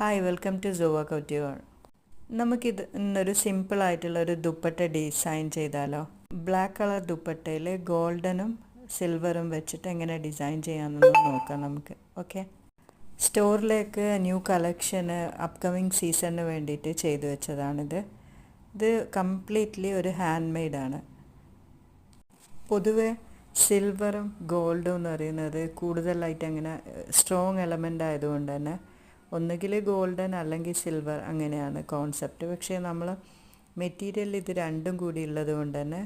Hi welcome to Sova couture നമുക്കിത് ഇന്നൊരു സിമ്പിളായിട്ടുള്ള ഒരു ദുപ്പട്ട ഡിസൈൻ ചെയ്താലോ? ബ്ലാക്ക് കളർ ദുപ്പട്ടയിൽ ഗോൾഡനും സിൽവറും വെച്ചിട്ട് എങ്ങനെ ഡിസൈൻ ചെയ്യാമെന്നൊന്ന് നോക്കാം നമുക്ക്. ഓക്കെ സ്റ്റോറിലേക്ക് ന്യൂ കളക്ഷന് അപ്കമിങ് സീസണിന് വേണ്ടിയിട്ട് ചെയ്തു വെച്ചതാണിത്. ഇത് കംപ്ലീറ്റ്ലി ഒരു ഹാൻഡ് മെയ്ഡാണ് പൊതുവെ സിൽവറും ഗോൾഡും എന്ന് പറയുന്നത് കൂടുതലായിട്ട് അങ്ങനെ സ്ട്രോങ് എലമെന്റ് ആയതുകൊണ്ട് തന്നെ ഒന്നുകിൽ ഗോൾഡൻ അല്ലെങ്കിൽ സിൽവർ അങ്ങനെയാണ് കോൺസെപ്റ്റ് പക്ഷേ നമ്മൾ മെറ്റീരിയൽ ഇത് രണ്ടും കൂടി ഉള്ളത് കൊണ്ട് തന്നെ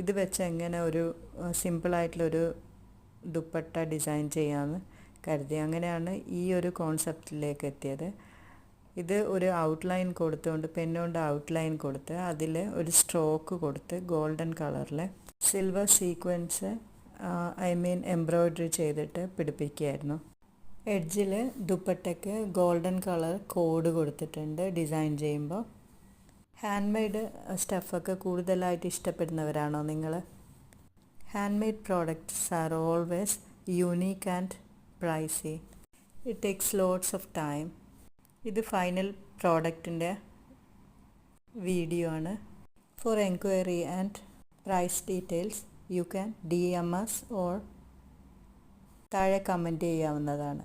ഇത് വെച്ച് എങ്ങനെ ഒരു സിമ്പിളായിട്ടുള്ളൊരു ദുപ്പട്ട ഡിസൈൻ ചെയ്യാമെന്ന് കരുതി. അങ്ങനെയാണ് ഈ ഒരു കോൺസെപ്റ്റിലേക്ക് എത്തിയത്. ഇത് ഒരു ഔട്ട്ലൈൻ കൊടുത്തുകൊണ്ട് പെന്നുകൊണ്ട് ഔട്ട്ലൈൻ കൊടുത്ത് അതിൽ ഒരു സ്ട്രോക്ക് കൊടുത്ത് ഗോൾഡൻ കളറിൽ silver sequence I mean embroidery ചെയ്തിട്ട് പിടിപ്പിക്കുകയായിരുന്നു. എഡ്ജിൽ ദുപ്പട്ടയ്ക്ക് ഗോൾഡൻ കളർ കോഡ് കൊടുത്തിട്ടുണ്ട് ഡിസൈൻ ചെയ്യുമ്പോൾ. ഹാൻഡ് മെയ്ഡ് സ്റ്റഫൊക്കെ കൂടുതലായിട്ട് ഇഷ്ടപ്പെടുന്നവരാണോ നിങ്ങൾ? Hand made products are always unique and pricey. It takes lots of time. ഇത് ഫൈനൽ പ്രോഡക്റ്റിന്റെ വീഡിയോ ആണ്. For enquiry and price details you can D M S or താഴെ കമന്റ് ചെയ്യാവുന്നതാണ്.